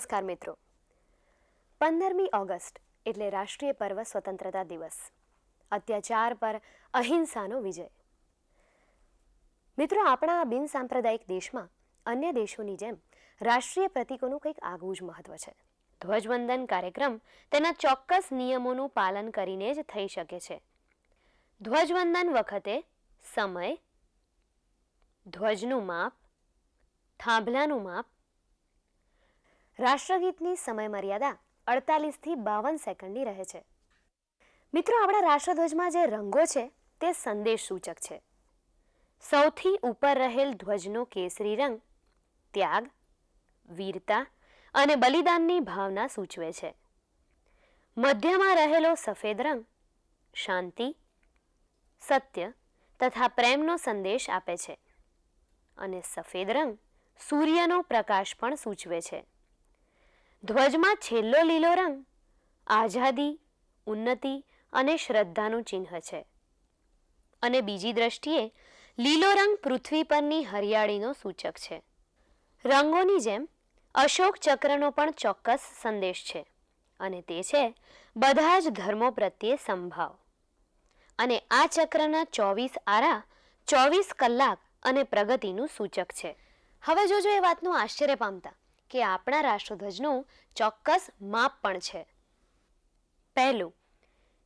નમસ્કાર મિત્રો. પંદરમી ઓગસ્ટ એટલે રાષ્ટ્રીય પર્વ સ્વતંત્રતા દિવસ. અત્યાચાર પર અહિંસાનો વિજય. મિત્રો, આપણા આ બિન સાંપ્રદાયિક દેશમાં અન્ય દેશોની જેમ રાષ્ટ્રીય પ્રતીકોનું કંઈક આગવું જ મહત્વ છે. ધ્વજવંદન કાર્યક્રમ તેના ચોક્કસ નિયમોનું પાલન કરીને જ થઈ શકે છે. ધ્વજવંદન વખતે સમય, ધ્વજનું માપ, થાંભલાનું માપ રાષ્ટ્રગીતની સમયમર્યાદા અડતાલીસથી બાવન સેકન્ડની રહે છે. મિત્રો, આપણા રાષ્ટ્રધ્વજમાં જે રંગો છે, તે સંદેશ સૂચક છે. સૌથી ઉપર રહેલ ધ્વજનો કેસરી રંગ, ત્યાગ, વીરતા અને બલિદાનની ભાવના સૂચવે છે. મધ્યમાં રહેલો સફેદ રંગ, શાંતિ, સત્ય તથા પ્રેમનો સંદેશ આપે છે. અને સફેદ રંગ સૂર્યનો પ્રકાશ પણ સૂચવે છે. ધ્વજમાં છેલ્લો લીલો રંગ, આઝાદી, ઉન્નતિ અને શ્રદ્ધાનું ચિહ્ન છે. અને બીજી દ્રષ્ટિએ, લીલો રંગ પૃથ્વી પરની હરિયાળીનો સૂચક છે. રંગોની જેમ, અશોક ચક્રનો પણ ચોક્કસ સંદેશ છે. અને તે છે, બધા જ ધર્મો પ્રત્યે સંભાવ. અને આ ચક્રના ચોવીસ આરા, ચોવીસ કલાક અને પ્રગતિનું સૂચક છે. હવે જોજો એ વાતનું આશ્ચર્ય પામતા. કે આપણા રાષ્ટ્રધ્વજનું ચોક્કસ માપ પણ છે. પહેલું,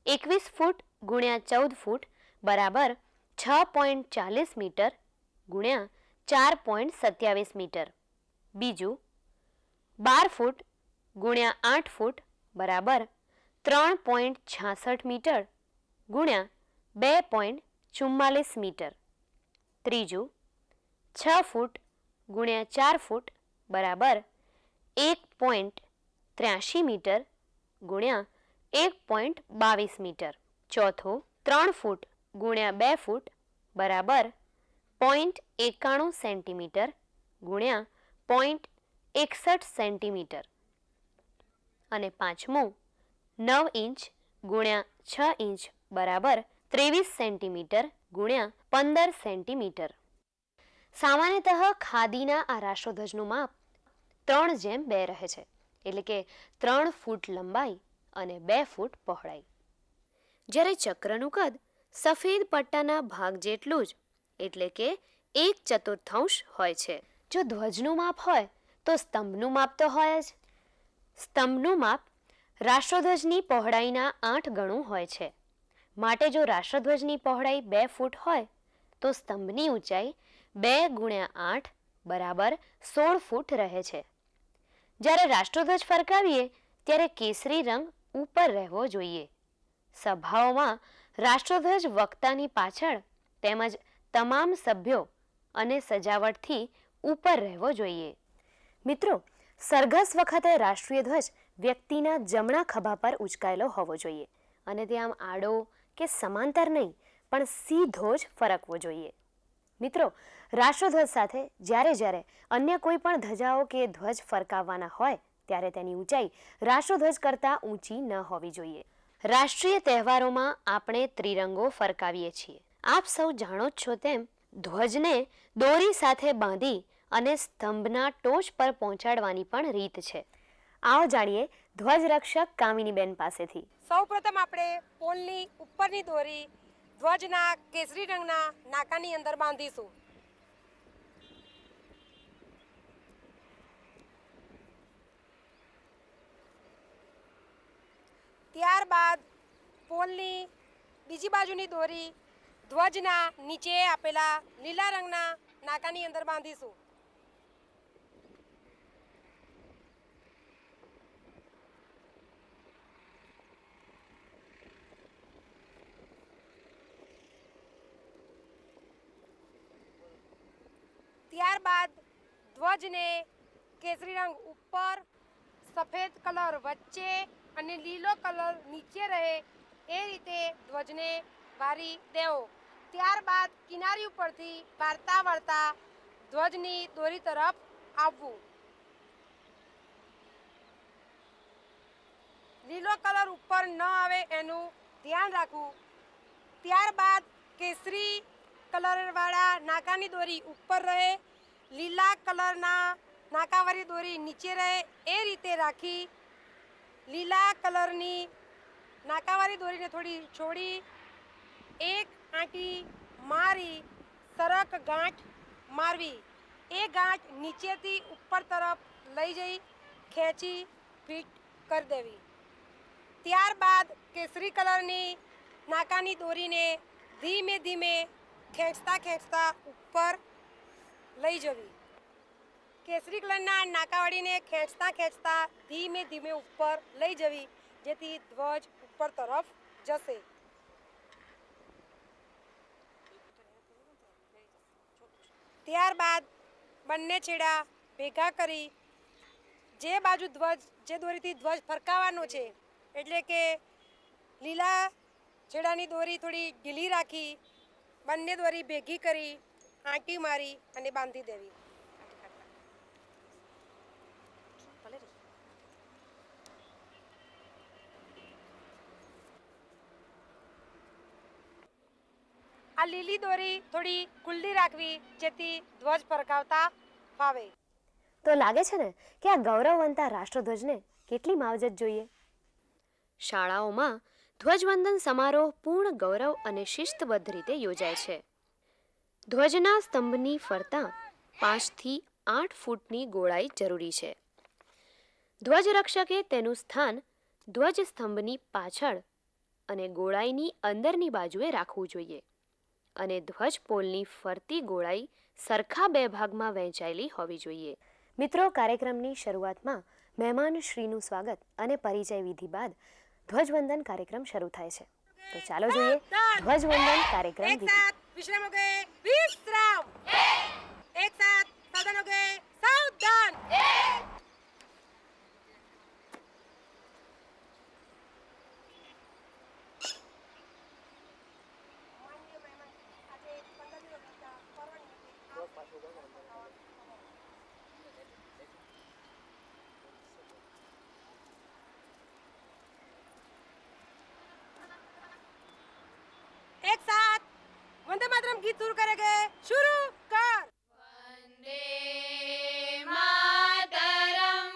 એકવીસ ફૂટ ગુણ્યા ચૌદ ફૂટ બરાબર છ પોઈન્ટ ચાલીસ મીટર ગુણ્યા ચાર પોઈન્ટ સત્યાવીસ મીટર. બીજું, બાર ફૂટ ગુણ્યા આઠ ફૂટ બરાબર ત્રણ પોઈન્ટ છાસઠ મીટર ગુણ્યા બે પોઈન્ટ ચુમ્માલીસ મીટર. ત્રીજું, છ ફૂટ ગુણ્યા ચાર ફૂટ બરાબર એક પોઈન્ટ ત્ર્યાસી મીટર ગુણ્યા એક પોઈન્ટ બાવીસ મીટર. ચોથો, ત્રણ ફૂટ ગુણ્યા બે ફૂટ બરાબર પોઈન્ટ એકાણું સેન્ટીમીટર ગુણ્યા પોઈન્ટ એકસઠ સેન્ટીમીટર. અને પાંચમું, નવ ઇંચ ગુણ્યા છ ઇંચ બરાબર ત્રેવીસ સેન્ટીમીટર ગુણ્યા પંદર સેન્ટીમીટર. સામાન્યતઃ ખાદીના આ રાષ્ટ્રધ્વજનું માપ ત્રણ જેમ બે રહે છે. એટલે કે ત્રણ ફૂટ લંબાઈ અને બે ફૂટ પહોળાઈ. જ્યારે ચક્રનું કદ સફેદ પટ્ટાના ભાગ જેટલું જ, એટલે કે એક ચતુર્થાંશ હોય છે. જો ધ્વજનું માપ હોય, તો સ્તંભનું માપ તો હોય જ. સ્તંભનું માપ રાષ્ટ્રધ્વજની પહોળાઈના આઠ ગણું હોય છે. માટે જો રાષ્ટ્રધ્વજની પહોળાઈ બે ફૂટ હોય, તો સ્તંભની ઊંચાઈ બે ગુણ્યા આઠ બરાબર સોળ ફૂટ રહે છે. જ્યારે રાષ્ટ્રધ્વજ ફરકાવીએ, ત્યારે કેસરી રંગ ઉપર રહેવો જોઈએ. સભાઓમાં રાષ્ટ્રધ્વજ વક્તાની પાછળ તેમજ તમામ સભ્યો અને સજાવટથી ઉપર રહેવો જોઈએ. મિત્રો, સરઘસ વખતે રાષ્ટ્રીય ધ્વજ વ્યક્તિના જમણા ખભા પર ઉચકાયેલો હોવો જોઈએ અને તે આમ આડો કે સમાંતર નહીં, પણ સીધો જ ફરકવો જોઈએ. મિત્રો રાષ્ટ્રધ્વજ સાથે જ્યારે જ્યારે અન્ય કોઈ પણ ધજાઓ કે ધ્વજ ફરકાવવાના હોય, ત્યારે તેની ઊંચાઈ રાષ્ટ્રધ્વજ કરતાં ઊંચી ન હોવી જોઈએ. રાષ્ટ્રીય તહેવારોમાં આપણે ત્રિરંગો ફરકાવીએ છીએ. આપ સૌ જાણો જ છો તેમ, ધ્વજને દોરી સાથે બાંધી અને સ્તંભના ટોચ પર પહોંચાડવાની પણ રીત છે. આવો જાણીએ ધ્વજ રક્ષક કામિનીબેન પાસેથી. સૌપ્રથમ આપણે પોલની ઉપરની દોરી ધ્વજના કેસરી રંગના નાકાની અંદર બાંધીશું. ત્યારબાદ પોલની બીજી બાજુની દોરી ધ્વજના નીચે આપેલા લીલા રંગના નાકાની અંદર બાંધીશું. ત્યારબાદ ધ્વજને કેસરી રંગ ઉપર સફેદ કલર વચ્ચે અને લીલો કલર નીચે રહે એ રીતે ધ્વજને વારી દેવો. ત્યારબાદ કિનારી ઉપરથી વારતા વાર્તા ધ્વજની દોરી તરફ આવવું. લીલો કલર ઉપર ન આવે એનું ધ્યાન રાખવું. ત્યારબાદ કેસરી કલરવાળા નાકાની દોરી ઉપર રહે. લીલા કલરના નાકાવાળી દોરી નીચે રહે એ રીતે રાખી લીલા કલરની નાકાવાળી દોરીને થોડી છોડી એક આંટી મારી સરક ગાંઠ મારવી. એ ગાંઠ નીચેથી ઉપર તરફ લઈ જઈ, ખેંચી, ફિટ કરી દેવી. ત્યારબાદ કેસરી કલરની નાકાની દોરીને ધીમે ધીમે ખેંચતા ખેંચતા ઉપર લઈ જવી. કેસરી કલરના નાકાવાળીને ખેંચતા ખેંચતા ધીમે ધીમે ઉપર લઈ જવી, જેથી ધ્વજ ઉપર તરફ જશે. ત્યારબાદ બંને છેડા ભેગા કરી, જે બાજુ ધ્વજ, જે દોરીથી ધ્વજ ફરકાવવાનો છે, એટલે કે લીલા છેડાની દોરી થોડી ઢીલી રાખી, બંને દોરી ભેગી કરી, આંટી મારી અને બાંધી દેવી. આ લીલી દોરી થોડી ખુલ્લી રાખવી, જેથી ધ્વજ ફરકાવતા ફાવે. તો લાગે છે ને કે આ ગૌરવવંતા રાષ્ટ્રધ્વજને કેટલી માવજત જોઈએ? શાળાઓમાં ધ્વજવંદન સમારોહ પૂર્ણ ગૌરવ અને શિસ્તબદ્ધ રીતે યોજાય છે. ધ્વજના સ્તંભની ફરતા પાંચથી આઠ ફૂટની ગોળાઈ જરૂરી છે. ધ્વજરક્ષકે તેનું સ્થાન ધ્વજ સ્તંભની પાછળ અને ગોળાઈની અંદરની બાજુએ રાખવું જોઈએ. અને ધ્વજ પોલની ફરતી ગોળાઈ સરખા બે ભાગમાં વહેંચાયેલી હોવી જોઈએ. મિત્રો, કાર્યક્રમની શરૂઆતમાં મહેમાન શ્રીનું સ્વાગત અને પરિચય વિધિ બાદ ધ્વજવંદન કાર્યક્રમ શરૂ થાય છે. તો ચાલો જોઈએ ધ્વજવંદન કાર્યક્રમ વિશ્રામ વિશ્રામ. वंदे मातरम गीत शुरू करेंगे शुरू कर वन्दे मातरम्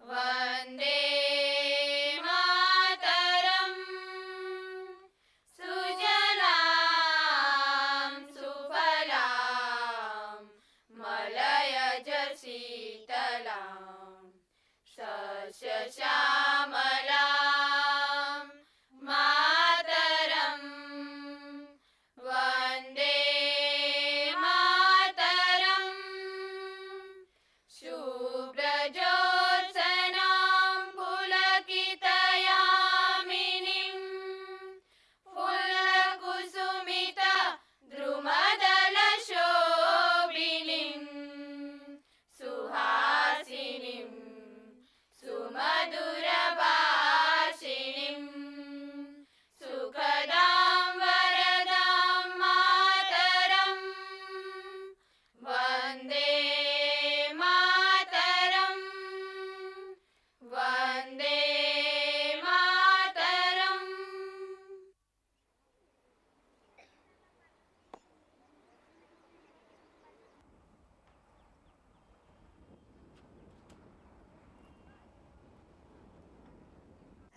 वन्दे मातरम्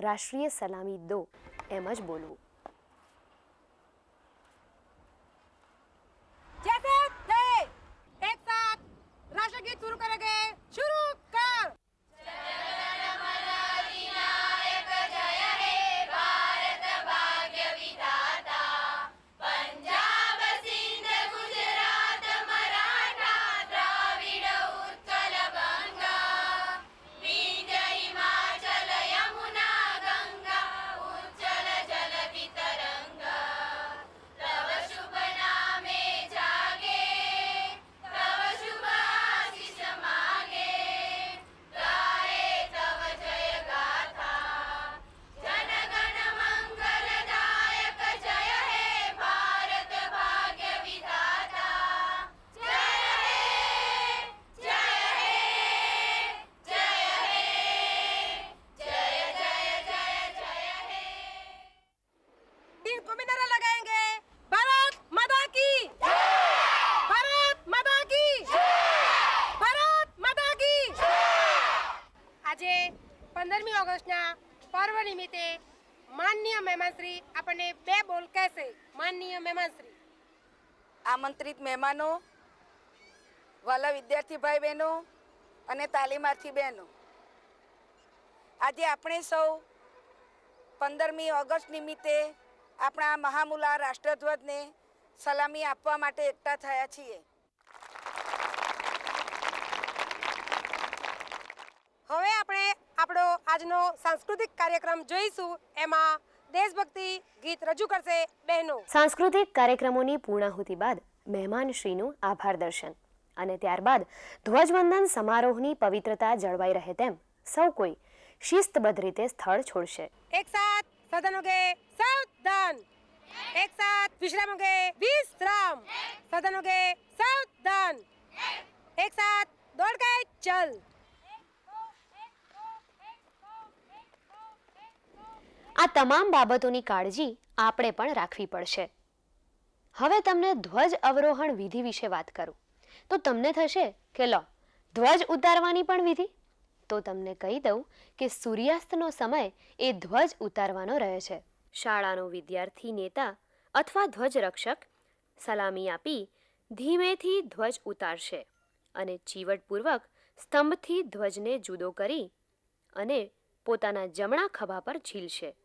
રાષ્ટ્રીય સલામી દો. એમ જ બોલવું. મહેમાનશ્રી આમંત્રિત મહેમાનો, વાલા વિદ્યાર્થી ભાઈ બહેનો અને તાલીમાર્થી બહેનો. આજે આપણે સૌ પંદરમી ઓગસ્ટ નિમિત્તે આપણા મહામુલા રાષ્ટ્રધ્વજને સલામી આપવા માટે એકઠા થયા છીએ. હવે આપણે આપણો આજનો સાંસ્કૃતિક કાર્યક્રમ જોઈશું. એમાં દેશભક્તિ ગીત રજૂ કરશે બહેનો. સાંસ્કૃતિક કાર્યક્રમોની પૂર્ણાહુતિ બાદ મહેમાનશ્રીનું આભાર દર્શન. અને ત્યારબાદ ધ્વજવંદન સમારોહની પવિત્રતા જળવાઈ રહે તેમ સૌ કોઈ શિસ્તબદ્ધ રીતે સ્થળ છોડશે. એક સાથ સદનોગે સાવધાન. એક સાથ વિશ્રામોગે વિશ્રામ. સદનોગે સાવધાન. એક સાથ દોડ કે ચલ. આ તમામ બાબતોની કાળજી આપણે પણ રાખવી પડશે. હવે તમને ધ્વજ અવરોહણ વિધિ વિશે વાત કરું. તો તમને થશે કે લો, ધ્વજ ઉતારવાની પણ વિધિ? તો તમને કહી દઉં કે સૂર્યાસ્તનો સમય એ ધ્વજ ઉતારવાનો રહે છે. શાળાનો વિદ્યાર્થી નેતા અથવા ધ્વજ રક્ષક સલામી આપી ધીમેથી ધ્વજ ઉતારશે અને ચીવટપૂર્વક સ્તંભથી ધ્વજને જુદો કરી અને પોતાના જમણા ખભા પર ઝીલશે.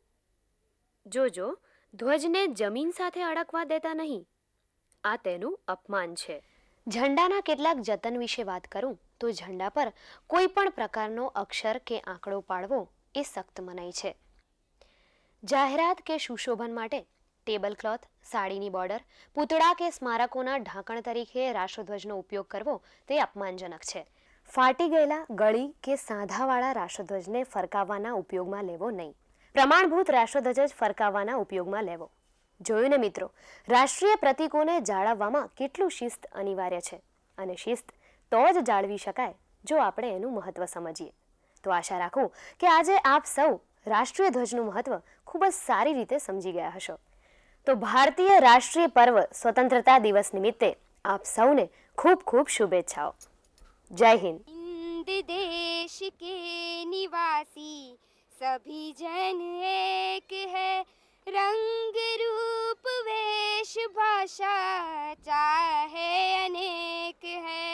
જોજો, ધ્વજને જમીન સાથે અડકવા દેતા નહીં. આ તેનું અપમાન છે. ઝંડાના કેટલાક જતન વિશે વાત કરું, તો ઝંડા પર કોઈ પણ પ્રકારનો અક્ષર કે આંકડો પાડવો એ સખ્ત મનાય છે. જાહેરાત કે સુશોભન માટે ટેબલ ક્લોથ, સાડીની બોર્ડર, પૂતળા કે સ્મારકોના ઢાંકણ તરીકે રાષ્ટ્રધ્વજનો ઉપયોગ કરવો તે અપમાનજનક છે. ફાટી ગયેલા ગળી કે સાંધાવાળા રાષ્ટ્રધ્વજને ફરકાવવાના ઉપયોગમાં લેવો નહીં. પ્રમાણભૂત રાષ્ટ્રધ્વજ ફરકાવવાના ઉપયોગમાં લેવો. જોયું ને મિત્રો, રાષ્ટ્રીય પ્રતીકોને જાળવવામાં કેટલું શિસ્ત અનિવાર્ય છે અને શિસ્ત તો જ જાળવી શકાય જો આપણે એનું મહત્વ સમજીએ. તો આશા રાખું કે આજે આપ સૌ રાષ્ટ્રીય ધ્વજનું મહત્વ ખૂબ જ સારી રીતે સમજી ગયા હશો. તો ભારતીય રાષ્ટ્રીય પર્વ સ્વતંત્રતા દિવસ નિમિત્તે આપ સૌને ખૂબ ખૂબ શુભેચ્છાઓ. જય હિન્દ દેશ કે નિવાસી सभी जन एक है रंग रूप वेश भाषा चाहे अनेक है